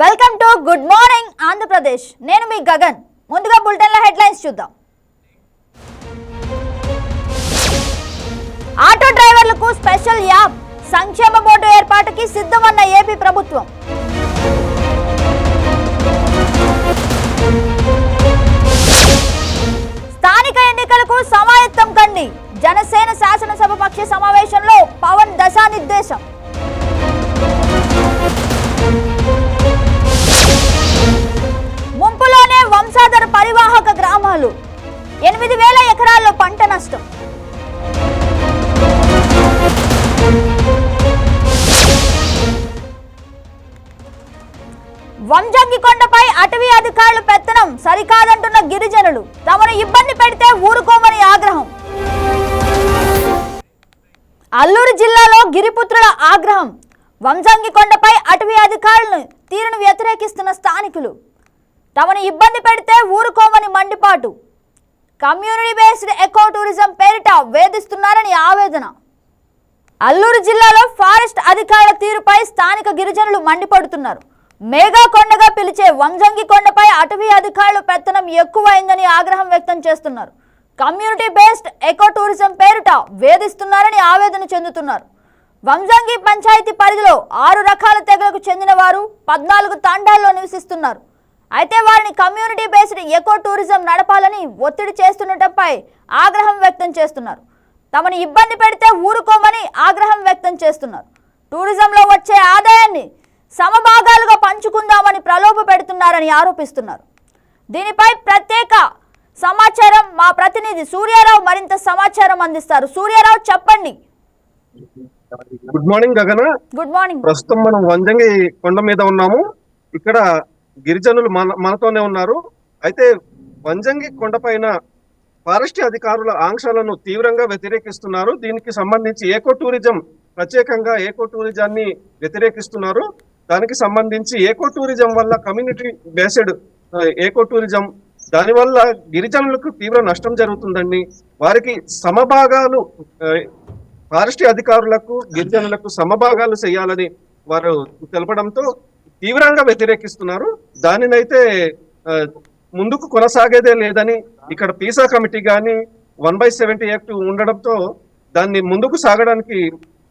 Welcome to good morning Andhra Pradesh నేను మీ గగన్. ముందుగా బులెటిన్ల హెడ్లైన్స్ చూద్దాం. ఆటో డ్రైవర్లకు స్పెషల్ యాప్. సంక్షేమ బోర్డు ఏర్పాటుకి సిద్ధమన్న ఏపీ ప్రభుత్వం. స్థానిక ఎన్నికలకు సమాయత్తం కండి. జనసేన శాసనసభ పక్ష సమావేశంలో పవన్ దశానిర్దేశం. వంశాధర పరివాహక గ్రామాలు. ఎనిమిది వేల ఎకరాల్లో పంట నష్టం. వంజంగి కొండపై అటవీ అధికారులు పెత్తనం సరికాదంటున్న గిరిజనులు. తమను ఇబ్బంది పెడితే ఊరుకోమని ఆగ్రహం. అల్లూరు జిల్లాలో గిరిపుత్రుల ఆగ్రహం. వంజంగి కొండపై అటవీ అధికారులను తీరును వ్యతిరేకిస్తున్న స్థానికులు. తమను ఇబ్బంది పెడితే ఊరుకోమని మండిపాటు. కమ్యూనిటీ బేస్డ్ ఎకో టూరిజం పేరిట వేధిస్తున్నారని ఆవేదన. అల్లూరు జిల్లాలో ఫారెస్ట్ అధికారుల తీరుపై స్థానిక గిరిజనులు మండిపడుతున్నారు. మేఘా కొండగా పిలిచే వంజంగి కొండపై అటవీ అధికారులు పెత్తనం ఎక్కువైందని ఆగ్రహం వ్యక్తం చేస్తున్నారు. కమ్యూనిటీ బేస్డ్ ఎకో టూరిజం పేరిట వేధిస్తున్నారని ఆవేదన చెందుతున్నారు. వంజంగి పంచాయతీ పరిధిలో ఆరు రకాల తెగలకు చెందిన వారు పద్నాలుగు తాండాల్లో నివసిస్తున్నారు. అయితే వారిని కమ్యూనిటీ బేస్డ్ ఎకో టూరిజం నడపాలని ఒత్తిడి చేస్తుండటంపై ఆగ్రహం వ్యక్తం చేస్తున్నారు. తమను ఇబ్బంది పెడితే ఊరుకోమని ఆగ్రహం వ్యక్తం చేస్తున్నారు. టూరిజంలో వచ్చే ఆదాయాన్ని సమభాగాలుగా పంచుకుందామని ప్రలోభ పెడుతున్నారని ఆరోపిస్తున్నారు. దీనిపై ప్రత్యేక సమాచారం మా ప్రతినిధి సూర్యారావు మరింత సమాచారం అందిస్తారు. సూర్యారావు చెప్పండి. Good morning Gagan. Good morning ప్రస్తుతం మనం వంజంగి కొండ మీద ఉన్నాము. ఇక్కడ గిరిజనులు మన మనతోనే ఉన్నారు. అయితే వంజంగి కొండపైన ఫారెస్ట్ అధికారుల ఆంక్షలను తీవ్రంగా వ్యతిరేకిస్తున్నారు. దీనికి సంబంధించి ఏకో టూరిజం ప్రత్యేకంగా ఏకో టూరిజాన్ని వ్యతిరేకిస్తున్నారు. దానికి సంబంధించి ఏకో టూరిజం వల్ల కమ్యూనిటీ బేస్డ్ ఏకో టూరిజం దానివల్ల గిరిజనులకు తీవ్ర నష్టం జరుగుతుందండి. వారికి సమభాగాలు ఫారెస్ట్ అధికారులకు గిరిజనులకు సమభాగాలు చేయాలని వారు తెలపడంతో తీవ్రంగా వ్యతిరేకిస్తున్నారు. దానినైతే ముందుకు కొనసాగేదే లేదని ఇక్కడ పీసా కమిటీ కానీ వన్ బై సెవెంటీ యాక్ట్ ఉండడంతో దాన్ని ముందుకు సాగడానికి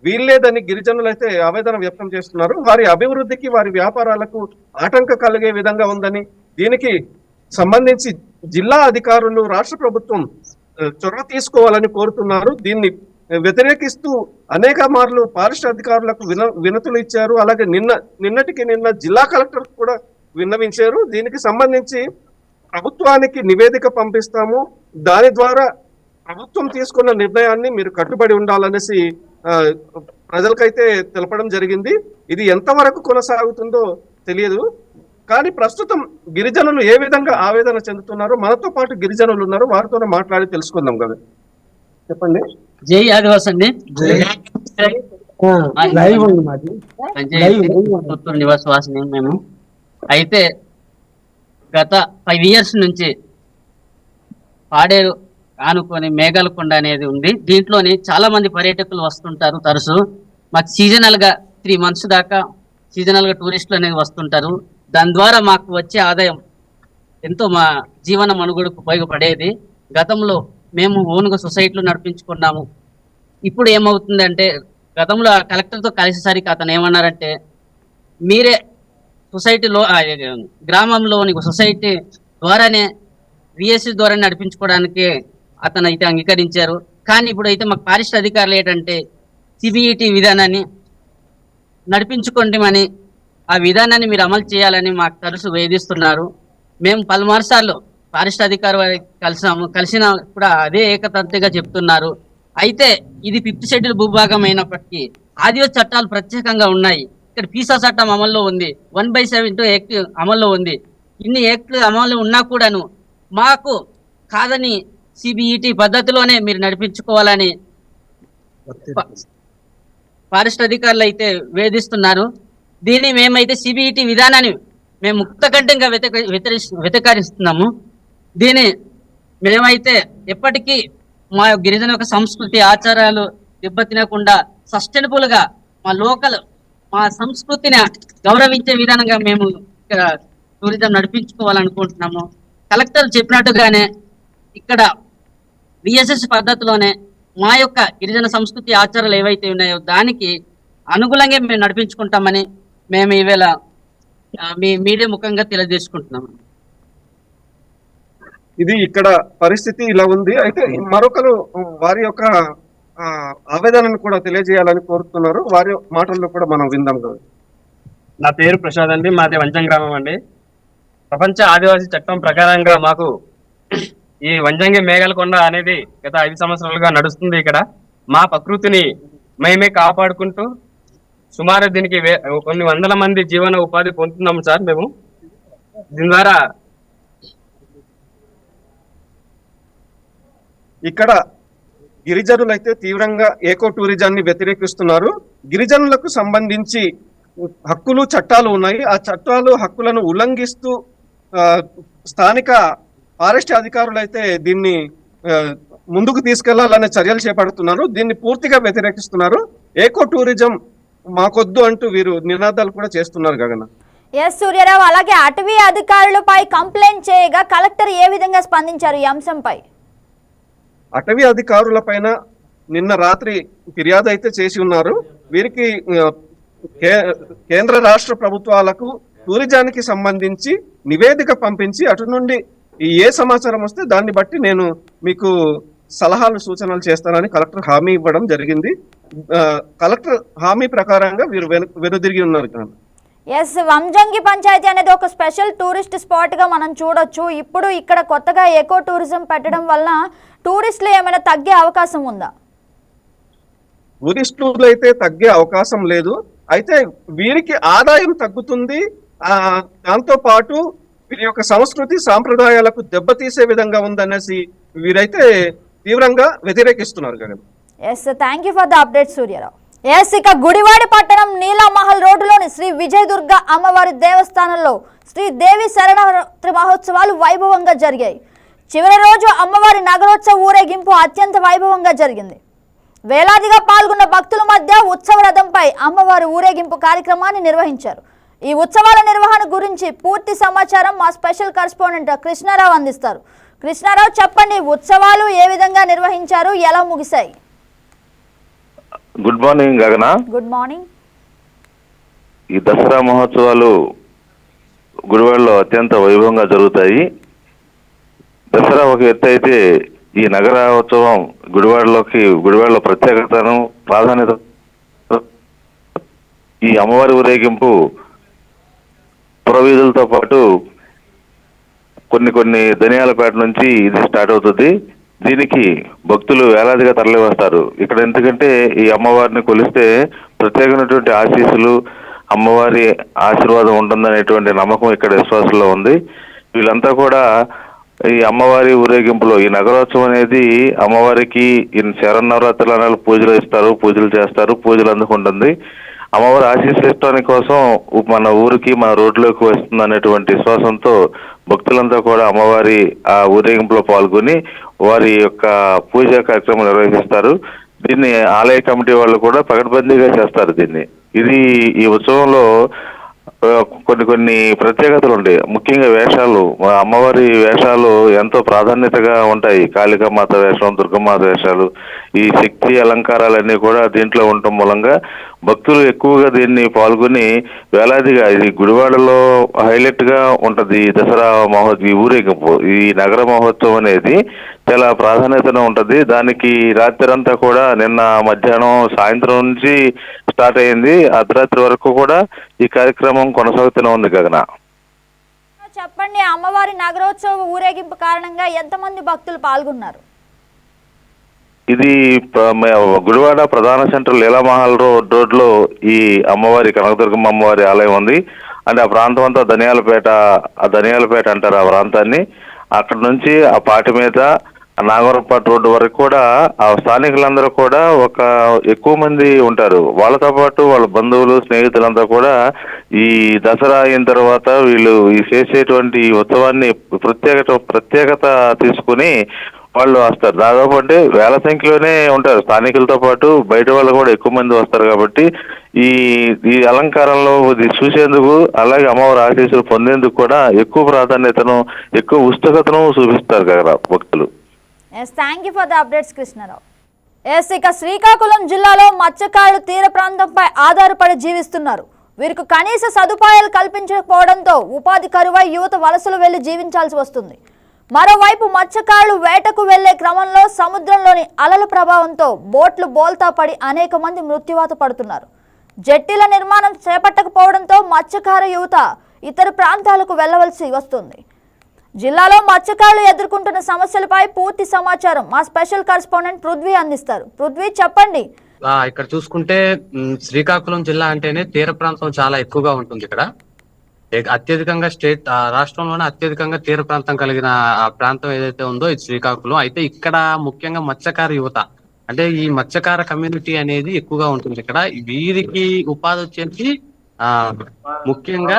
వీల్లేదని గిరిజనులు అయితే ఆవేదన వ్యక్తం చేస్తున్నారు. వారి అభివృద్ధికి వారి వ్యాపారాలకు ఆటంక కలిగే విధంగా ఉందని దీనికి సంబంధించి జిల్లా అధికారులు రాష్ట్ర ప్రభుత్వం చొరవ తీసుకోవాలని కోరుతున్నారు. దీన్ని వ్యతిరేకిస్తూ అనేక మార్లు ఫారెస్ట్ అధికారులకు విన వినతులు ఇచ్చారు. అలాగే నిన్న నిన్నటికి నిన్న జిల్లా కలెక్టర్ కూడా విన్నవించారు. దీనికి సంబంధించి ప్రభుత్వానికి నివేదిక పంపిస్తాము. దాని ద్వారా ప్రభుత్వం తీసుకున్న నిర్ణయాన్ని మీరు కట్టుబడి ఉండాలనేసి ప్రజలకైతే తెలపడం జరిగింది. ఇది ఎంతవరకు కొనసాగుతుందో తెలియదు. కానీ ప్రస్తుతం గిరిజనులు ఏ విధంగా ఆవేదన చెందుతున్నారో మనతో పాటు గిరిజనులు ఉన్నారు. వారితో మాట్లాడి తెలుసుకుందాం కదా. చెప్పండి. జై ఆదివాస్ అండి. లైవ్ ఉంది మాది. పుత్తూరు నివాసవాసిని మేము. అయితే గత ఫైవ్ ఇయర్స్ నుంచి పాడేరు ఆనుకొని మేఘాలకొండ అనేది ఉంది. దీంట్లోని చాలా మంది పర్యాటకులు వస్తుంటారు తరచు. మాకు సీజనల్గా త్రీ మంత్స్ దాకా సీజనల్గా టూరిస్టులు అనేది వస్తుంటారు. దాని ద్వారా మాకు వచ్చే ఆదాయం ఎంతో మా జీవన మనుగడకు ఉపయోగపడేది. గతంలో మేము ఓన్గా సొసైటీలో నడిపించుకున్నాము. ఇప్పుడు ఏమవుతుందంటే గతంలో ఆ కలెక్టర్తో కలిసేసరికి అతను ఏమన్నారంటే మీరే సొసైటీలో ఆ, గ్రామంలోని సొసైటీ ద్వారానే విఎస్సి ద్వారా నడిపించుకోవడానికి అతను అయితే అంగీకరించారు. కానీ ఇప్పుడు అయితే మాకు పారిశ్ర అధికారులు ఏంటంటే సిబిఈటి విధానాన్ని నడిపించుకోండిమని ఆ విధానాన్ని మీరు అమలు చేయాలని మాకు తరచు వేధిస్తున్నారు. మేము పలుమారు సార్లు ఫారెస్ట్ అధికారి వారికి కలిసాము కలిసిన కూడా అదే ఏకతంతిగా చెప్తున్నారు. అయితే ఇది ఫిఫ్త్ షెడ్యూల్ భూభాగం అయినప్పటికీ ఆదివాసీ చట్టాలు ప్రత్యేకంగా ఉన్నాయి. ఇక్కడ పీసా చట్టం అమల్లో ఉంది. One by seven two act అమల్లో ఉంది. ఇన్ని యాక్ట్లు అమల్లో ఉన్నా కూడాను మాకు కాదని సిబిఈటి పద్ధతిలోనే మీరు నడిపించుకోవాలని ఫారెస్ట్ అధికారులు అయితే వేధిస్తున్నారు. దీన్ని మేమైతే సిబిఈటి విధానాన్ని మేము ముక్త కంఠంగా వ్యతిరేక- వ్యతిరేకిస్తున్నాము దీని మేమైతే ఎప్పటికీ మా గిరిజన యొక్క సంస్కృతి ఆచారాలు దెబ్బతినకుండా సస్టైనబుల్గా మా లోకల్ మా సంస్కృతిని గౌరవించే విధానంగా మేము ఇక్కడ టూరిజం నడిపించుకోవాలనుకుంటున్నాము. కలెక్టర్ చెప్పినట్టుగానే ఇక్కడ విఎస్ఎస్ పద్ధతిలోనే మా యొక్క గిరిజన సంస్కృతి ఆచారాలు ఏవైతే ఉన్నాయో దానికి అనుగుణంగా మేము నడిపించుకుంటామని మేము ఈవేళ మీ మీడియా ముఖంగా తెలియజేసుకుంటున్నాము. ఇది ఇక్కడ పరిస్థితి ఇలా ఉంది. అయితే మరొకరు వారి యొక్క ఆవేదనను కూడా తెలియజేయాలని కోరుతున్నారు. వారి మాటల్లో కూడా మనం విందాం కదా నా పేరు ప్రసాద్ అండి. మాది వంజం గ్రామం అండి. ప్రపంచ ఆదివాసీ చట్టం ప్రకారంగా మాకు ఈ వంజంగి మేఘలకొండ అనేది గత ఐదు సంవత్సరాలుగా నడుస్తుంది ఇక్కడ. మా ప్రకృతిని మేమే కాపాడుకుంటూ సుమారు దీనికి వే- కొన్ని వందల మంది జీవన ఉపాధి పొందుతున్నాము సార్ మేము. దీని ద్వారా ఇక్కడ గిరిజనులు అయితే తీవ్రంగా ఏకో టూరిజాన్ని వ్యతిరేకిస్తున్నారు. గిరిజనులకు సంబంధించి హక్కులు చట్టాలు ఉన్నాయి. ఆ చట్టాలు హక్కులను ఉల్లంఘిస్తూ స్థానిక ఫారెస్ట్ అధికారులు అయితే దీన్ని ముందుకు తీసుకెళ్ళాలనే చర్యలు చేపడుతున్నారు. దీన్ని పూర్తిగా వ్యతిరేకిస్తున్నారు. ఏకో టూరిజం మాకొద్దు అంటూ వీరు నినాదాలు కూడా చేస్తున్నారు గగన. ఎస్ సూర్యారావు. అలాగే అటవీ అధికారులపై కంప్లైంట్ చేయగా కలెక్టర్ ఏ విధంగా స్పందించారు ఈ అంశంపై? అటవీ అధికారుల పైన నిన్న రాత్రి ఫిర్యాదు అయితే చేసి ఉన్నారు. వీరికి కేంద్ర రాష్ట్ర ప్రభుత్వాలకు టూరిజానికి సంబంధించి నివేదిక పంపించి అటు నుండి ఏ సమాచారం వస్తే దాన్ని బట్టి నేను మీకు సలహాలు సూచనలు చేస్తానని కలెక్టర్ హామీ ఇవ్వడం జరిగింది. కలెక్టర్ హామీ ప్రకారంగా వీరు వెను వెనుదిరిగి ఉన్నారు ఎస్ వంజంగి పంచాయతీ అనేది ఒక స్పెషల్ టూరిస్ట్ స్పాట్గా మనం చూడొచ్చు. ఇప్పుడు ఇక్కడ కొత్తగా ఎకో టూరిజం పెట్టడం వలన టూరిస్టులు ఏమైనా తగ్గే అవకాశం ఉందా? టూరిస్టులు అయితే తగ్గే అవకాశం లేదు. అయితే వీరికి ఆదాయం తగ్గుతుంది. ఆ దాంతో పాటు వీరి యొక్క సంస్కృతి సాంప్రదాయాలకు దెబ్బతీసే విధంగా ఉందనేసి వీరైతే తీవ్రంగా వ్యతిరేకిస్తున్నారు yes thank you for the update Suryarao. Yes ఇక గుడివాడి పట్టణం నీలామహల్ రోడ్డులోని శ్రీ విజయదుర్గ అమ్మవారి దేవస్థానంలో శ్రీ దేవి శరణవరాత్రి మహోత్సవాలు వైభవంగా జరిగాయి. చివరి రోజు అమ్మవారి నగరోత్సవ ఊరేగింపు అత్యంత వైభవంగా జరిగింది. వేలాదిగా పాల్గొన్న భక్తుల మధ్య ఉత్సవ రథంపై అమ్మవారి ఊరేగింపు కార్యక్రమాన్ని నిర్వహించారు. ఈ ఉత్సవాల నిర్వహణ గురించి పూర్తి సమాచారం మా స్పెషల్ కరెస్పాండెంట్ కృష్ణారావు అందిస్తారు. కృష్ణారావు చెప్పండి ఉత్సవాలు ఏ విధంగా నిర్వహించారు? ఎలా ముగిశాయి? Good morning Gagana. Good morning. ఈ దసరా మహోత్సవాలు గుడివాడలో అత్యంత వైభవంగా జరుగుతాయి. దసరా ఒక ఎత్తు అయితే ఈ నగర ఉత్సవం గుడివాడలోకి గుడివాడలో ప్రత్యేకతను ప్రాధాన్యత ఈ అమ్మవారి ఊరేగింపు పురవీధులతో పాటు కొన్ని కొన్ని ధనియాలపేట నుంచి ఇది స్టార్ట్ అవుతుంది. దీనికి భక్తులు వేలాదిగా తరలి వస్తారు ఇక్కడ ఎందుకంటే ఈ అమ్మవారిని కొలిస్తే ప్రత్యేకమైనటువంటి ఆశీస్సులు అమ్మవారి ఆశీర్వాదం ఉంటుందనేటువంటి నమ్మకం ఇక్కడ విశ్వాసంలో ఉంది. వీళ్ళంతా కూడా ఈ అమ్మవారి ఊరేగింపులో ఈ నగరోత్సవం అనేది అమ్మవారికి ఈ శరన్నవరాత్రులు అనే పూజలు ఇస్తారు పూజలు చేస్తారు పూజలు అందుకుంటుంది. అమ్మవారి ఆశీస్సులు ఇష్టానికి కోసం మన ఊరికి మన రోడ్లోకి వస్తుంది అనేటువంటి విశ్వాసంతో భక్తులంతా కూడా అమ్మవారి ఆ ఊరేగింపులో పాల్గొని వారి యొక్క పూజా కార్యక్రమం నిర్వహిస్తారు. దీన్ని ఆలయ కమిటీ వాళ్ళు కూడా పకడ్బందీగా చేస్తారు దీన్ని. ఇది ఈ ఉత్సవంలో కొన్ని కొన్ని ప్రత్యేకతలు ఉంటాయి. ముఖ్యంగా వేషాలు. మా అమ్మవారి వేషాలు ఎంతో ప్రాధాన్యతగా ఉంటాయి. కాళికామాత వేషం దుర్గమాత వేషాలు ఈ శక్తి అలంకారాలన్నీ కూడా దీంట్లో ఉండటం మూలంగా భక్తులు ఎక్కువగా దీన్ని పాల్గొని వేలాదిగా ఇది గుడివాడలో హైలైట్గా ఉంటది. ఈ దసరా మహో ఈ ఊరేగింపు ఈ నగర మహోత్సవం అనేది చాలా ప్రాధాన్యతను ఉంటది. దానికి రాత్రి కూడా నిన్న మధ్యాహ్నం సాయంత్రం నుంచి స్టార్ట్ అయింది. అర్ధరాత్రి వరకు కూడా ఈ కార్యక్రమం కొనసాగుతూనే ఉంది గగన. చెప్పండి అమ్మవారి నగరోత్సవ ఊరేగింపు కారణంగా ఎంతమంది భక్తులు పాల్గొన్నారు? ఇది గుడివాడ ప్రధాన సెంటర్ లీలామహల్ రోడ్ రోడ్లో ఈ అమ్మవారి కనకదుర్గమ్మ అమ్మవారి ఆలయం ఉంది. అంటే ఆ ప్రాంతం అంతా ధనియాలపేట ఆ ధనియాలపేట అంటారు ఆ ప్రాంతాన్ని. అక్కడ నుంచి ఆ పాటి మీద నాగవరపాటు రోడ్డు వరకు కూడా ఆ స్థానికులందరూ కూడా ఒక ఎక్కువ మంది ఉంటారు. వాళ్ళతో పాటు వాళ్ళ బంధువులు స్నేహితులంతా కూడా ఈ దసరా అయిన తర్వాత వీళ్ళు ఈ చేసేటువంటి ఈ ఉత్సవాన్ని ప్రత్యేకత ప్రత్యేకత తీసుకుని వాళ్ళు వస్తారు. దాదాపు అంటే వేల సంఖ్యలోనే ఉంటారు. స్థానికులతో పాటు బయట వాళ్ళు కూడా ఎక్కువ మంది వస్తారు కాబట్టి ఈ ఈ అలంకారంలో ఇది చూసేందుకు అలాగే అమ్మవారి ఆశీస్సులు పొందేందుకు కూడా ఎక్కువ ప్రాధాన్యతను ఎక్కువ ఉత్సుకతను చూపిస్తారు కదా భక్తులు. Yes thank you for the updates Krishnarao yes ఇక శ్రీకాకుళం జిల్లాలో మత్స్యకారులు తీర ప్రాంతంపై ఆధారపడి జీవిస్తున్నారు. వీరికి కనీస సదుపాయాలు కల్పించకపోవడంతో ఉపాధి కరువై యువత వలసలు వెళ్ళి జీవించాల్సి వస్తుంది. మరోవైపు మత్స్యకారులు వేటకు వెళ్ళే క్రమంలో సముద్రంలోని అలల ప్రభావంతో బోట్లు బోల్తా పడి అనేక మంది మృత్యువాత పడుతున్నారు. జట్టీల నిర్మాణం చేపట్టకపోవడంతో మత్స్యకార యువత ఇతర ప్రాంతాలకు వెళ్ళవలసి వస్తుంది. జిల్లాలో మత్స్యకారులు ఎదుర్కొంటున్న సమస్యలపై పూర్తి సమాచారం మా స్పెషల్ కరెస్పాండెంట్ పృథ్వీ అందిస్తారు. పృథ్వీ చెప్పండి. ఇక్కడ చూసుకుంటే శ్రీకాకుళం జిల్లా అంటేనే తీర ప్రాంతం చాలా ఎక్కువగా ఉంటుంది ఇక్కడ. అత్యధికంగా స్టేట్ ఆ, రాష్ట్రంలోనే అత్యధికంగా తీర ప్రాంతం కలిగిన ఆ ప్రాంతం ఏదైతే ఉందో ఇది శ్రీకాకుళం. అయితే ఇక్కడ ముఖ్యంగా మత్స్యకార యువత. అంటే ఈ మత్స్యకార కమ్యూనిటీ అనేది ఎక్కువగా ఉంటుంది ఇక్కడ. వీరికి ఉపాధి వచ్చేసి ఆ ముఖ్యంగా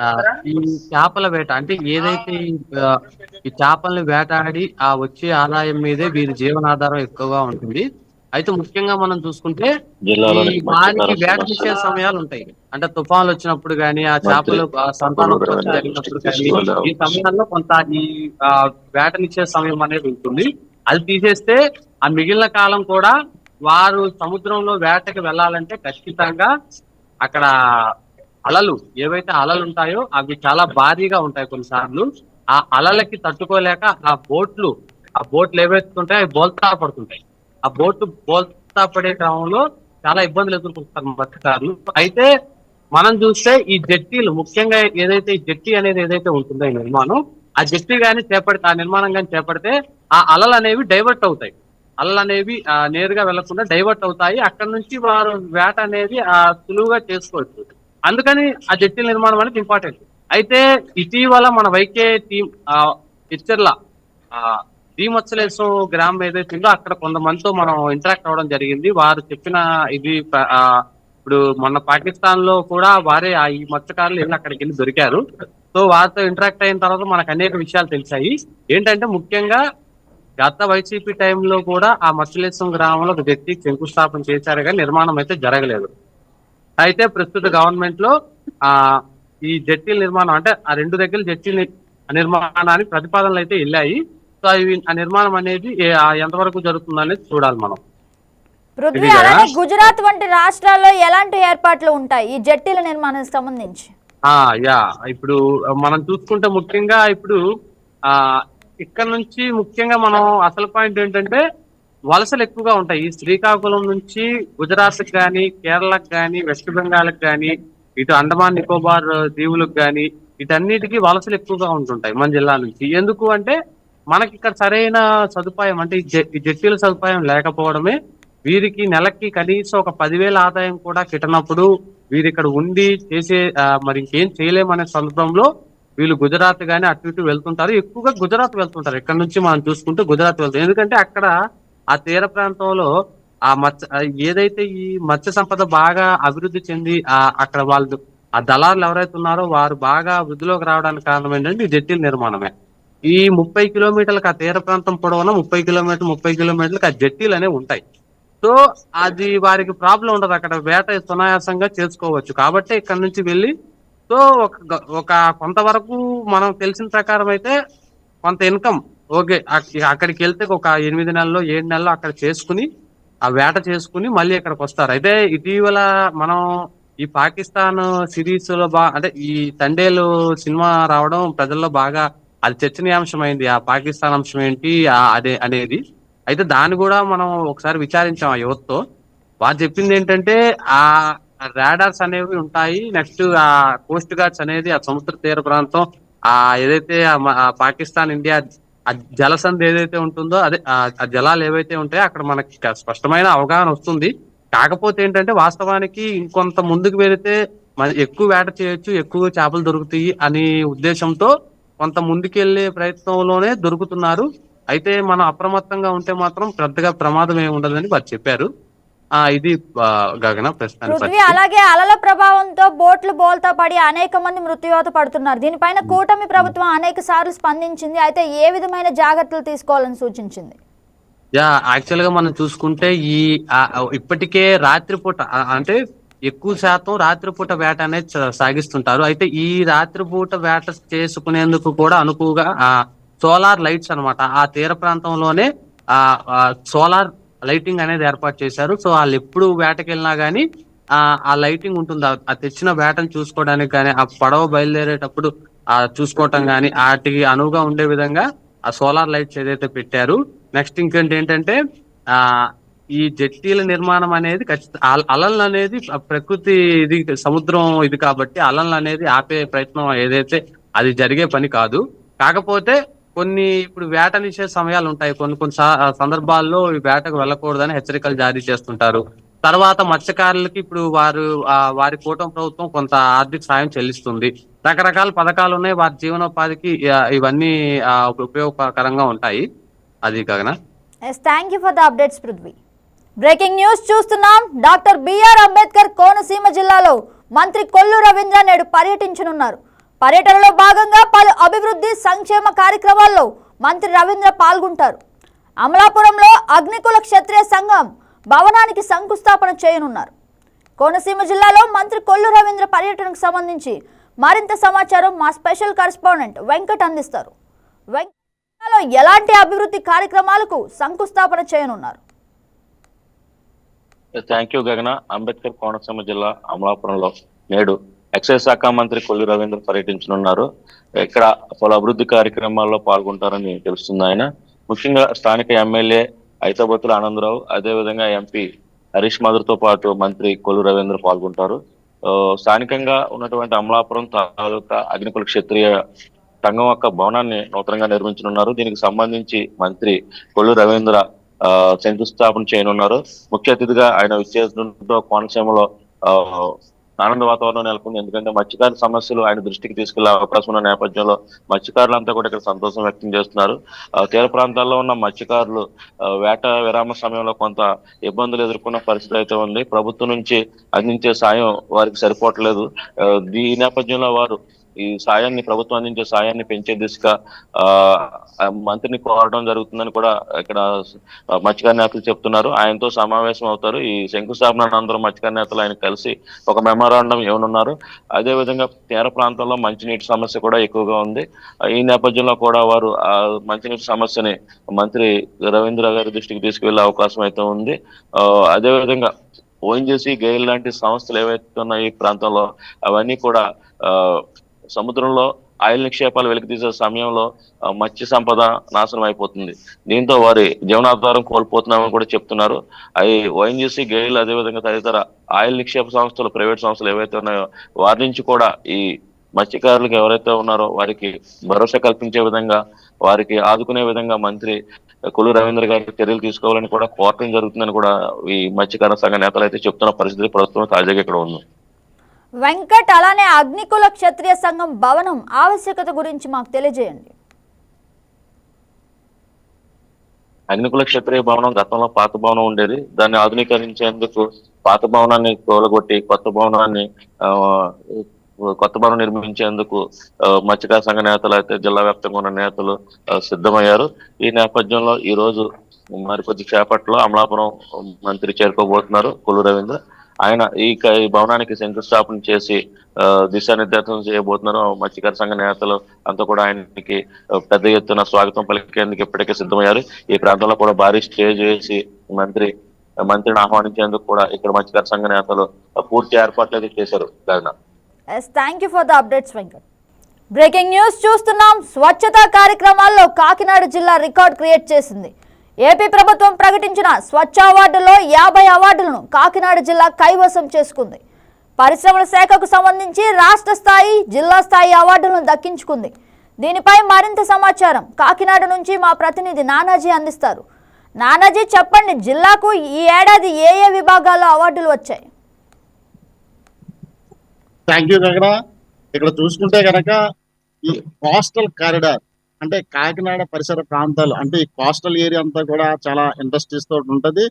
ఆ, ఈ చేపల వేట. అంటే ఏదైతే ఈ, ఈ చేపల్ని వేటాడి ఆ వచ్చే ఆదాయం మీదే వీరి జీవనాధారం ఎక్కువగా ఉంటుంది. అయితే ముఖ్యంగా మనం చూసుకుంటే వారికి వేట. తీసే సమయాలు ఉంటాయి అంటే తుఫాన్లు వచ్చినప్పుడు గానీ ఆ చేపలు సంతానోత్పత్తి జరిగినప్పుడు కానీ ఈ సమయాల్లో కొంత ఈ వేటనిచ్చే సమయం అనేది ఉంటుంది. అది తీసేస్తే ఆ మిగిలిన కాలం కూడా వారు సముద్రంలో వేటకి వెళ్ళాలంటే ఖచ్చితంగా అక్కడ అలలు ఏవైతే అలలు ఉంటాయో అవి చాలా భారీగా ఉంటాయి కొన్నిసార్లు. ఆ అలలకి తట్టుకోలేక ఆ బోట్లు ఆ బోట్లు ఏవైతే ఉంటాయో అవి బోల్తా పడుతుంటాయి. ఆ బోట్ బోల్తా పడే క్రమంలో చాలా ఇబ్బందులు ఎదుర్కొంటారు మత్స్యకారులు. అయితే మనం చూస్తే ఈ జట్టీలు ముఖ్యంగా ఏదైతే ఈ జట్టి అనేది ఏదైతే ఉంటుందో ఈ నిర్మాణం ఆ జట్టి కానీ చేపడితే ఆ నిర్మాణం కానీ చేపడితే ఆ అలలు అనేవి డైవర్ట్ అవుతాయి. అలలు అనేవి నేరుగా వెళ్ళకుండా డైవర్ట్ అవుతాయి. అక్కడ నుంచి వారు వేట అనేది ఆ సులువుగా చేసుకోవచ్చు. అందుకని ఆ జట్టి నిర్మాణం అనేది ఇంపార్టెంట్. అయితే ఇటీవల మన వైకే టీం పిక్చర్ల శ్రీమత్సలేశ్వరం గ్రామం ఏదైతే ఉందో అక్కడ కొంతమందితో మనం ఇంటరాక్ట్ అవ్వడం జరిగింది. వారు చెప్పిన ఇది ఆ, ఇప్పుడు మొన్న పాకిస్తాన్లో కూడా వారే ఆ ఈ మత్స్యకారులు వెళ్ళి అక్కడికి వెళ్ళి దొరికారు. సో వారితో ఇంటరాక్ట్ అయిన తర్వాత మనకు అనేక విషయాలు తెలిసాయి. ఏంటంటే ముఖ్యంగా గత వైసీపీ టైంలో కూడా ఆ మత్స్యలేశ్వరం గ్రామంలో ఒక జట్టి శంకుస్థాపన చేశారు కానీ నిర్మాణం అయితే జరగలేదు. అయితే ప్రస్తుత గవర్నమెంట్లో ఆ ఈ జట్టీల నిర్మాణం అంటే ఆ రెండు దగ్గర జట్టీ నిర్మాణానికి ప్రతిపాదనలు అయితే వెళ్ళాయి. సో అవి ఆ నిర్మాణం అనేది ఎంతవరకు జరుగుతుంది అనేది చూడాలి మనం. పృథ్వీ? అలానే గుజరాత్ వంటి రాష్ట్రాల్లో ఎలాంటి ఏర్పాట్లు ఉంటాయి? ఈ జట్టీల నిర్మాణానికి సంబంధించి. ఆ యా. ఇప్పుడు మనం చూసుకుంటే ముఖ్యంగా ఇప్పుడు ఆ ఇక్కడ నుంచి ముఖ్యంగా మనం అసలు పాయింట్ ఏంటంటే వలసలు ఎక్కువగా ఉంటాయి. ఈ శ్రీకాకుళం నుంచి గుజరాత్ కానీ కేరళకు కానీ వెస్ట్ బెంగాల్కి కానీ ఇటు అండమాన్ నికోబార్ దీవులకు కానీ వీటన్నిటికీ వలసలు ఎక్కువగా ఉంటుంటాయి మన జిల్లా నుంచి. ఎందుకు అంటే మనకి ఇక్కడ సరైన సదుపాయం అంటే ఈ జట్టీల సదుపాయం లేకపోవడమే వీరికి నెలకి కనీసం ఒక పదివేల ఆదాయం కూడా కిటనప్పుడు వీరు ఇక్కడ ఉండి చేసే మరి ఇంకేం చేయలేమనే సందర్భంలో వీళ్ళు గుజరాత్ గానీ అటు ఇటు వెళ్తుంటారు. ఎక్కువగా గుజరాత్ వెళ్తుంటారు. ఇక్కడ నుంచి మనం చూసుకుంటే గుజరాత్ వెళ్తాం ఎందుకంటే అక్కడ ఆ తీర ప్రాంతంలో ఆ మత్స్య ఏదైతే ఈ మత్స్య సంపద బాగా అభివృద్ధి చెంది ఆ అక్కడ వాళ్ళు ఆ దళారులు ఎవరైతే ఉన్నారో వారు బాగా వృద్ధిలోకి రావడానికి కారణం ఏంటంటే ఈ జట్టీల నిర్మాణమే. ఈ ముప్పై కిలోమీటర్లకు ఆ తీర ప్రాంతం పొడవున ముప్పై కిలోమీటర్ ముప్పై కిలోమీటర్లకు ఆ జట్టీలు అనేవి ఉంటాయి. సో అది వారికి ప్రాబ్లం ఉండదు. అక్కడ వేట సునాయాసంగా చేసుకోవచ్చు. కాబట్టి ఇక్కడ నుంచి వెళ్ళి సో ఒక ఒక కొంతవరకు మనం తెలిసిన ప్రకారం అయితే కొంత ఇన్కమ్ ఓకే అక్కడికి వెళ్తే ఒక ఎనిమిది నెలల్లో ఏడు నెలల్లో అక్కడ చేసుకుని ఆ వేట చేసుకుని మళ్ళీ ఇక్కడికి వస్తారు. అయితే ఇటీవల మనం ఈ పాకిస్తాన్ సిరీస్లో బా అంటే ఈ తండేలు సినిమా రావడం ప్రజల్లో బాగా అది చర్చనీయాంశమైంది ఆ పాకిస్తాన్ అంశం ఏంటి అదే అనేది. అయితే దాన్ని కూడా మనం ఒకసారి విచారించాం ఆ యువతతో. వారు చెప్పింది ఏంటంటే ఆ రాడార్స్ అనేవి ఉంటాయి. నెక్స్ట్ ఆ కోస్ట్ గార్డ్స్ అనేది ఆ సముద్ర తీర ప్రాంతం ఆ ఏదైతే ఆ పాకిస్తాన్ ఇండియా ఆ జలసంధి ఏదైతే ఉంటుందో అదే ఆ జలాలు ఏవైతే ఉంటాయో అక్కడ మనకి స్పష్టమైన అవగాహన వస్తుంది. కాకపోతే ఏంటంటే వాస్తవానికి ఇంకొంత ముందుకు వెళితే మన ఎక్కువ వేట చేయొచ్చు ఎక్కువ చేపలు దొరుకుతాయి అనే ఉద్దేశంతో కొంత ముందుకెళ్ళే ప్రయత్నంలోనే దొరుకుతున్నారు. అయితే మనం అప్రమత్తంగా ఉంటే మాత్రం పెద్దగా ప్రమాదం ఏమి ఉండదని వారు చెప్పారు. ఆ ఇది గగన ప్రస్తుతానికి పరిస్థితి. అలాగే అలల ప్రభావంతో బోట్లు బోల్తా పడి అనేక మంది మృత్యువాత పడుతున్నారు. దీనిపైన కూటమి ప్రభుత్వం అనేక సార్లు స్పందించింది. అయితే ఏ విధమైన జాగ్రత్తలు తీసుకోవాలని సూచించింది? యా యాక్చువల్గా మనం చూసుకుంటే ఈ ఇప్పటికే రాత్రిపూట అంటే ఎక్కువ శాతం రాత్రిపూట వేట అనేది సాగిస్తుంటారు. అయితే ఈ రాత్రిపూట వేట చేసుకునేందుకు కూడా అనుకువగా ఆ సోలార్ లైట్స్ అన్నమాట. ఆ తీర ప్రాంతంలోనే ఆ సోలార్ లైటింగ్ అనేది ఏర్పాటు చేశారు. సో వాళ్ళు ఎప్పుడు వేటకి వెళ్ళినా గానీ ఆ లైటింగ్ ఉంటుంది. ఆ- ఆ తెచ్చిన వేటను చూసుకోవడానికి కానీ ఆ పడవ బయలుదేరేటప్పుడు ఆ చూసుకోవటం కానీ వాటికి అనువుగా ఉండే విధంగా ఆ సోలార్ లైట్స్ ఏదైతే పెట్టారు నెక్స్ట్ ఇంకేంటి ఏంటంటే ఆ ఈ జట్టీల నిర్మాణం అనేది ఖచ్చితంగా అలలు అనేది ప్రకృతి ఇది సముద్రం ఇది కాబట్టి అలలు అనేది ఆపే ప్రయత్నం ఏదైతే అది జరిగే పని కాదు. కాకపోతే కొన్ని ఇప్పుడు వేట నిషేధ సమయాలు ఉంటాయి. కొన్ని కొన్ని సా- సందర్భాల్లో ఈ వేటకు వెళ్ళకూడదని హెచ్చరికలు జారీ చేస్తుంటారు. తర్వాత మత్స్యకారులకి ఇప్పుడు వారు వారి కూటమి ప్రభుత్వం కొంత ఆర్థిక సాయం చెల్లిస్తుంది. రకరకాల పథకాలు ఉన్నాయి. వారి జీవనోపాధికి ఇవన్నీ ఉపయోగకరంగా ఉంటాయి. అది కాగనా? Thank you for the updates Prithvi breaking news చూస్తున్నాం. డాక్టర్ బిఆర్ అంబేద్కర్ కోనసీమ జిల్లాలో మంత్రి కొల్లు రవీంద్ర నేడు పర్యటించనున్నారు. పర్యటనలో భాగంగా పలు అభివృద్ధి సంక్షేమ కార్యక్రమాల్లో మంత్రి రవీంద్ర పాల్గొంటారు. అమలాపురంలో అగ్నికుల క్షత్రియ సంఘం భవనానికి శంకుస్థాపన చేయనున్నారు. కోనసీమ జిల్లాలో మంత్రి కొల్లు రవీంద్ర పర్యటనకు సంబంధించి మరింత సమాచారం మా స్పెషల్ కరెస్పాండెంట్ వెంకట్ అందిస్తారు. వెంకట్ జిల్లాలో ఎలాంటి అభివృద్ధి కార్యక్రమాలకు శంకుస్థాపన చేయనున్నారు? థ్యాంక్ యూ గగన అంబేద్కర్ కోనసీమ జిల్లా అమలాపురంలో నేడు ఎక్సైజ్ శాఖ మంత్రి కొల్లు రవీంద్ర పర్యటించనున్నారు. ఇక్కడ పలు అభివృద్ధి కార్యక్రమాల్లో పాల్గొంటారని తెలుస్తుంది ఆయన. ముఖ్యంగా స్థానిక ఎమ్మెల్యే ఐతబత్తుల ఆనందరావు అదేవిధంగా ఎంపీ హరీష్ మధుర్తో పాటు మంత్రి కొల్లు రవీంద్ర పాల్గొంటారు. స్థానికంగా ఉన్నటువంటి అమలాపురం తాలూకా అగ్నికుల క్షత్రియ సంఘం యొక్క భవనాన్ని నూతనంగా నిర్మించనున్నారు. దీనికి సంబంధించి మంత్రి కొల్లు రవీంద్ర శంకుస్థాపన చేయనున్నారు. ముఖ్య అతిథిగా ఆయన విచ్చేసడంతో కోనసీమలో ఆనంద వాతావరణం నెలకొంది. ఎందుకంటే మత్స్యకారుల సమస్యలు ఆయన దృష్టికి తీసుకెళ్ళే అవకాశం ఉన్న నేపథ్యంలో మత్స్యకారులంతా కూడా ఇక్కడ సంతోషం వ్యక్తం చేస్తున్నారు. తీర ప్రాంతాల్లో ఉన్న మత్స్యకారులు వేట విరామ సమయంలో కొంత ఇబ్బందులు ఎదుర్కొన్న పరిస్థితి అయితే ఉంది. ప్రభుత్వం నుంచి అందించే సాయం వారికి సరిపోవట్లేదు. ఈ నేపథ్యంలో వారు ఈ సాయాన్ని ప్రభుత్వం అందించే సాయాన్ని పెంచే దిశగా ఆ మంత్రిని కోరడం జరుగుతుందని కూడా ఇక్కడ మత్స్యకార నేతలు చెప్తున్నారు. ఆయనతో సమావేశం అవుతారు. ఈ శంకుస్థాపన అనంతరం మత్స్యకార నేతలు ఆయన కలిసి ఒక మెమోరాండం ఇవ్వనున్నారు. అదే విధంగా తీర ప్రాంతాల్లో మంచినీటి సమస్య కూడా ఎక్కువగా ఉంది. ఈ నేపథ్యంలో కూడా వారు ఆ మంచినీటి సమస్యని మంత్రి రవీంద్ర గారి దృష్టికి తీసుకువెళ్ళే అవకాశం అయితే ఉంది. ఆ, అదే విధంగా ఓఎన్జీసీ గెయిల్ లాంటి సంస్థలు ఏవైతే ఉన్నాయో ఈ ప్రాంతంలో అవన్నీ కూడా ఆ సముద్రంలో ఆయిల్ నిక్షేపాలు వెలికితీసే సమయంలో మత్స్య సంపద నాశనం అయిపోతుంది. దీంతో వారి జీవనాధారం కోల్పోతున్నామని కూడా చెప్తున్నారు. అవి ఓఎన్జీసీ గెయిల్ అదేవిధంగా తదితర ఆయిల్ నిక్షేప సంస్థలు ప్రైవేట్ సంస్థలు ఏవైతే ఉన్నాయో వారి నుంచి కూడా ఈ మత్స్యకారులకు ఎవరైతే ఉన్నారో వారికి భరోసా కల్పించే విధంగా వారికి ఆదుకునే విధంగా మంత్రి కులు రవీంద్ర గారికి చర్యలు తీసుకోవాలని కూడా కోరటం జరుగుతుందని కూడా ఈ మత్స్యకార సంఘ నేతలు అయితే చెప్తున్న పరిస్థితి ప్రస్తుతం తాజాగా ఇక్కడ ఉంది. వెంకట్ అలానే అగ్నికుల క్షత్రియ సంఘం భవనం ఆవశ్యకత గురించి మాకు తెలియజేయండి. అగ్నికుల క్షత్రియ భవనం గతంలో పాత భవనం ఉండేది. దాన్ని ఆధునీకరించేందుకు పాత భవనాన్ని కోలగొట్టి కొత్త భవనాన్ని కొత్త భవనం నిర్మించేందుకు మత్స్యకార సంఘ నేతలు అయితే జిల్లా వ్యాప్తంగా ఉన్న నేతలు సిద్ధమయ్యారు. ఈ నేపథ్యంలో ఈ రోజు మరి కొద్ది చేపట్లో అమలాపురం మంత్రి చేరుకోబోతున్నారు కొల్లు రవీంద్ర. ఆయన ఈ క- ఈ భవనానికి శంకుస్థాపన చేసి దిశానిర్దేశం చేయబోతున్నారు మత్స్యకార సంఘ నేతలు అంతా కూడా ఆయనకి పెద్ద ఎత్తున స్వాగతం పలికేందుకు ఇప్పటికే సిద్ధమయ్యారు. ఈ ప్రాంతంలో కూడా భారీ స్టేజ్ వేసి మంత్రి మంత్రిని ఆహ్వానించేందుకు కూడా ఇక్కడ మత్స్యకార సంఘ నేతలు పూర్తి ఏర్పాట్లు అయితే చేశారు yes thank you for the updates Venkat breaking news చూస్తున్నాం. స్వచ్ఛతా కార్యక్రమాల్లో కాకినాడ జిల్లా రికార్డ్ క్రియేట్ చేసింది. ఏపీ ప్రభుత్వం ప్రకటించిన స్వచ్ఛ అవార్డులో యాభై అవార్డులను కాకినాడ జిల్లా కైవసం చేసుకుంది. పరిశ్రమల శాఖకు సంబంధించి రాష్ట్ర స్థాయి జిల్లా స్థాయి అవార్డులను దక్కించుకుంది. దీనిపై మరింత సమాచారం కాకినాడ నుంచి మా ప్రతినిధి నానాజీ అందిస్తారు. నానాజీ చెప్పండి జిల్లాకు ఈ ఏడాది ఏ ఏ విభాగాల్లో అవార్డులు వచ్చాయి? థ్యాంక్ యూ ఇక్కడ చూసుకుంటే కనుక ఈ కోస్టల్ కారిడార్ అంటే కాకినాడ పరిసర ప్రాంతాలు అంటే ఈ కోస్టల్ ఏరియా అంతా కూడా చాలా ఇండస్ట్రీస్ తోటి ఉంటుంది.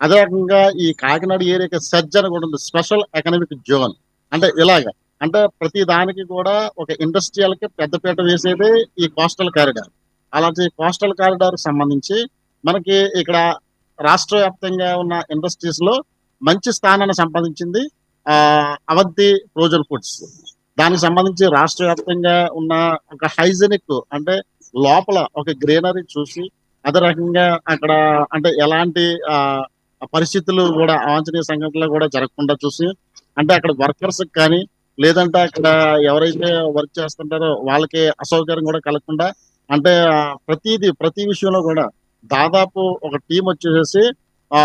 అదే రకంగా ఈ కాకినాడ ఏరియాకి సెజ్ అని కూడా ఉంది స్పెషల్ ఎకనామిక్ జోన్. అంటే ఇలాగ అంటే ప్రతి దానికి కూడా ఒక ఇండస్ట్రియల్కి పెద్దపీట వేసేది ఈ కోస్టల్ కారిడార్. అలాంటి కోస్టల్ కారిడార్ సంబంధించి మనకి ఇక్కడ రాష్ట్ర వ్యాప్తంగా ఉన్న ఇండస్ట్రీస్లో మంచి స్థానాన్ని సంపాదించింది ఆ అవంతి ఫ్రోజన్ ఫుడ్స్. దానికి సంబంధించి రాష్ట్ర వ్యాప్తంగా ఉన్న ఒక హైజెనిక్ అంటే లోపల ఒక గ్రీనరీ చూసి అదే రకంగా అక్కడ అంటే ఎలాంటి ఆ పరిస్థితులు కూడా అవాంఛనీయ సంఘటనలు కూడా జరగకుండా చూసి అంటే అక్కడ వర్కర్స్ కానీ లేదంటే అక్కడ ఎవరైతే వర్క్ చేస్తుంటారో వాళ్ళకి అసౌకర్యం కూడా కలగకుండా అంటే ప్రతిది ప్రతి విషయంలో కూడా దాదాపు ఒక టీం వచ్చేసేసి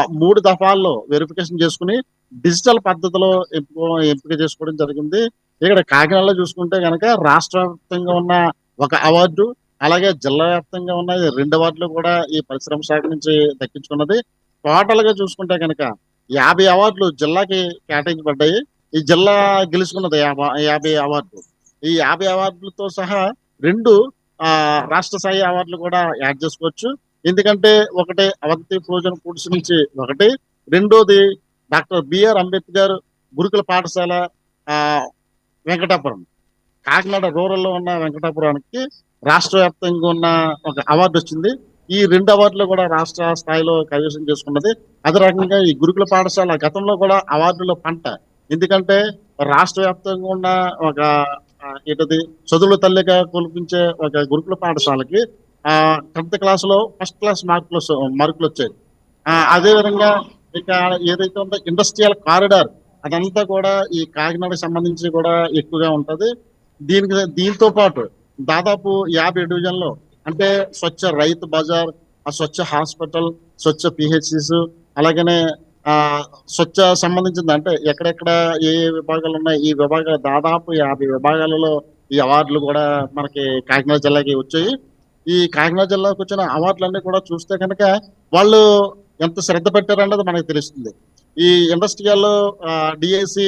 మూడు దఫాల్లో వెరిఫికేషన్ చేసుకుని డిజిటల్ పద్ధతిలో ఎంపిక ఎంపిక చేసుకోవడం జరిగింది. ఇక్కడ కాకినాడలో చూసుకుంటే కనుక రాష్ట్ర వ్యాప్తంగా ఉన్న ఒక అవార్డు అలాగే జిల్లా వ్యాప్తంగా ఉన్న రెండు అవార్డులు కూడా ఈ పరిశ్రమ శాఖ నుంచి దక్కించుకున్నది. టోటల్గా చూసుకుంటే కనుక యాభై అవార్డులు జిల్లాకి కేటాయించబడ్డాయి. ఈ జిల్లా గెలుచుకున్నది యాభై యాభై ఈ యాభై అవార్డులతో సహా రెండు ఆ రాష్ట్ర స్థాయి అవార్డులు కూడా యాడ్ చేసుకోవచ్చు. ఎందుకంటే ఒకటి అవంతి ఫ్రోజన్ ఫుడ్స్ నుంచి ఒకటి రెండోది డాక్టర్ బిఆర్ అంబేద్కర్ గురుకుల పాఠశాల ఆ వెంకటాపురం. కాకినాడ రూరల్లో ఉన్న వెంకటాపురానికి రాష్ట్ర వ్యాప్తంగా ఉన్న ఒక అవార్డు వచ్చింది. ఈ రెండు అవార్డులు కూడా రాష్ట్ర స్థాయిలో కైవసం చేసుకున్నది. అదే రకంగా ఈ గురుకుల పాఠశాల గతంలో కూడా అవార్డుల పంట. ఎందుకంటే రాష్ట్ర వ్యాప్తంగా ఉన్న ఒక ఏంటది చదువుల తల్లిగా కొలిపించే ఒక గురుకుల పాఠశాలకి ఆ టెన్త్ క్లాస్లో ఫస్ట్ క్లాస్ మార్కులు మార్కులు వచ్చాయి. ఆ, అదే విధంగా ఇక ఏదైతే ఉందో ఇండస్ట్రియల్ కారిడార్ అదంతా కూడా ఈ కాకినాడకి సంబంధించి కూడా ఎక్కువగా ఉంటది. దీనికి దీంతో పాటు దాదాపు యాభై డివిజన్లో. అంటే స్వచ్ఛ రైతు బజార్ ఆ స్వచ్ఛ హాస్పిటల్ స్వచ్ఛ పిహెచ్సిస్ అలాగనే ఆ స్వచ్ఛ సంబంధించింది. అంటే ఎక్కడెక్కడ ఏ ఏ విభాగాలు ఉన్నాయి. ఈ విభాగాలు దాదాపు యాభై విభాగాలలో ఈ అవార్డులు కూడా మనకి కాకినాడ జిల్లాకి వచ్చాయి. ఈ కాకినాడ జిల్లాకు వచ్చిన అవార్డులన్నీ కూడా చూస్తే కనుక వాళ్ళు ఎంత శ్రద్ధ పెట్టారన్నది మనకు తెలుస్తుంది. ఈ ఇండస్ట్రియల్ డిఐసి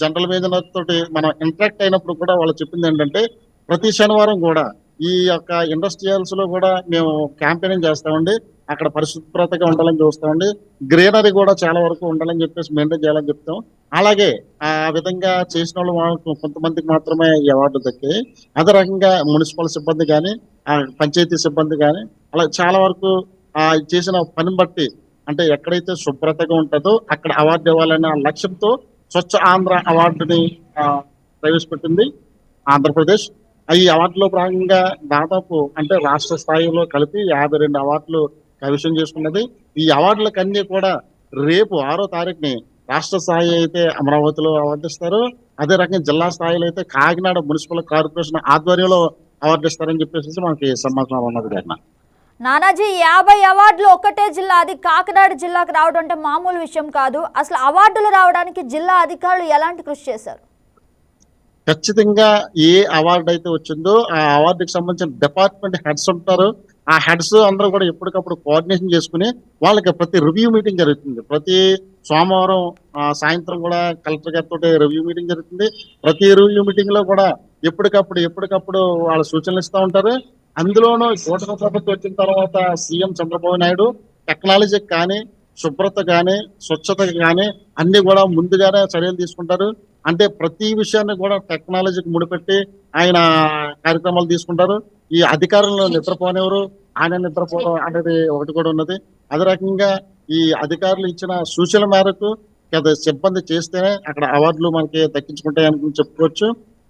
జనరల్ మేనేజర్ తోటి మనం ఇంటరాక్ట్ అయినప్పుడు కూడా వాళ్ళు చెప్పింది ఏంటంటే ప్రతి శనివారం కూడా ఈ యొక్క ఇండస్ట్రియల్స్లో కూడా మేము క్యాంపెయినింగ్ చేస్తామండి. అక్కడ పరిశుభ్రతగా ఉండాలని చూస్తామండి. గ్రీనరీ కూడా చాలా వరకు ఉండాలని చెప్పేసి మెయింటైన్ చేయాలని చెప్తాం. అలాగే ఆ విధంగా చేసిన వాళ్ళు కొంతమందికి మాత్రమే ఈ అవార్డు దక్కాయి అదే రకంగా మున్సిపల్ సిబ్బంది కానీ ఆ పంచాయతీ సిబ్బంది కానీ అలా చాలా వరకు ఆ చేసిన పని బట్టి అంటే ఎక్కడైతే శుభ్రతగా ఉంటుందో అక్కడ అవార్డు ఇవ్వాలనే లక్ష్యంతో స్వచ్ఛ ఆంధ్ర అవార్డుని ప్రవేశపెట్టింది ఆంధ్రప్రదేశ్. ఈ అవార్డులో భాగంగా దాదాపు అంటే రాష్ట్ర స్థాయిలో కలిపి యాభై రెండు అవార్డులు కైవసం చేసుకున్నది. ఈ అవార్డులకన్నీ కూడా రేపు ఆరో తారీఖుని రాష్ట్ర స్థాయి అయితే అమరావతిలో అవార్డు ఇస్తారు అదే రకంగా జిల్లా స్థాయిలో అయితే కాకినాడ మున్సిపల్ కార్పొరేషన్ ఆధ్వర్యంలో అవార్డిస్తారని చెప్పేసి మనకి సమాచారం ఉన్నది నానాజీ యాభై అవార్డులు ఒక్కటే జిల్లా అది కాకినాడ జిల్లాకు రావడం అంటే మామూలు విషయం కాదు. అసలు అవార్డులు రావడానికి జిల్లా అధికారులు ఎలాంటి కృషి చేశారు? ఖచ్చితంగా ఏ అవార్డు అయితే వచ్చిందో ఆ అవార్డుకి సంబంధించిన డిపార్ట్మెంట్ హెడ్స్ ఉంటారు. ఆ హెడ్స్ అందరూ కూడా ఎప్పటికప్పుడు కోఆర్డినేషన్ చేసుకుని వాళ్ళకి ప్రతి రివ్యూ మీటింగ్ జరుగుతుంది. ప్రతి సోమవారం సాయంత్రం కూడా కలెక్టర్ గారితో రివ్యూ మీటింగ్ జరుగుతుంది. ప్రతి రివ్యూ మీటింగ్లో కూడా ఎప్పటికప్పుడు ఎప్పటికప్పుడు వాళ్ళ సూచనలు ఇస్తూ ఉంటారు. అందులోనూ కూటమి ప్రభుత్వం వచ్చిన తర్వాత సీఎం చంద్రబాబు నాయుడు టెక్నాలజీకి కానీ శుభ్రత కానీ స్వచ్ఛత కానీ అన్ని కూడా ముందుగానే చర్యలు తీసుకుంటారు. అంటే ప్రతి విషయాన్ని కూడా టెక్నాలజీకి ముడిపెట్టి ఆయన కార్యక్రమాలు తీసుకుంటారు. ఈ అధికారులను నిద్రపోనేవారు ఆయన నిద్రపోవడం అనేది ఒకటి కూడా ఉన్నది. అదే రకంగా ఈ అధికారులు ఇచ్చిన సూచనల మేరకు కదా సిబ్బంది చేస్తేనే అక్కడ అవార్డులు మనకి దక్కించుకుంటాయని చెప్పుకోవచ్చు.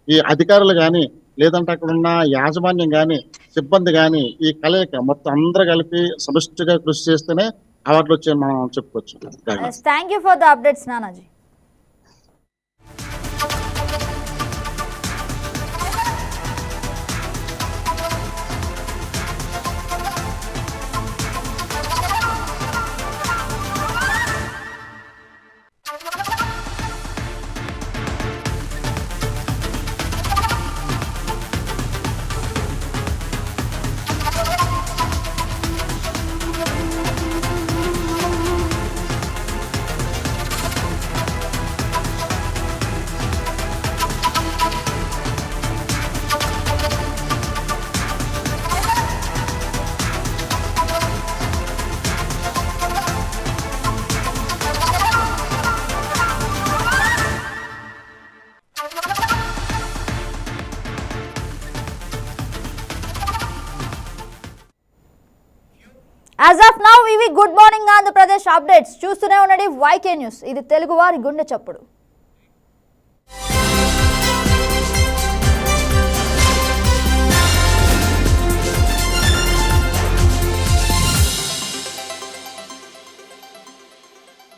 ఈ అధికారులు కానీ లేదంటే అక్కడ ఉన్న యాజమాన్యం కానీ సిబ్బంది కానీ ఈ కలయిక మొత్తం అందరూ కలిపి సమిష్టిగా కృషి చేస్తేనే అవార్డులు వచ్చాయని మనం చెప్పుకోవచ్చు. Thank you for the updates Nanaji Andhra Pradesh updates చూస్తూనే ఉండండి. YK news. ఇది తెలుగువారి గుండె చప్పుడు.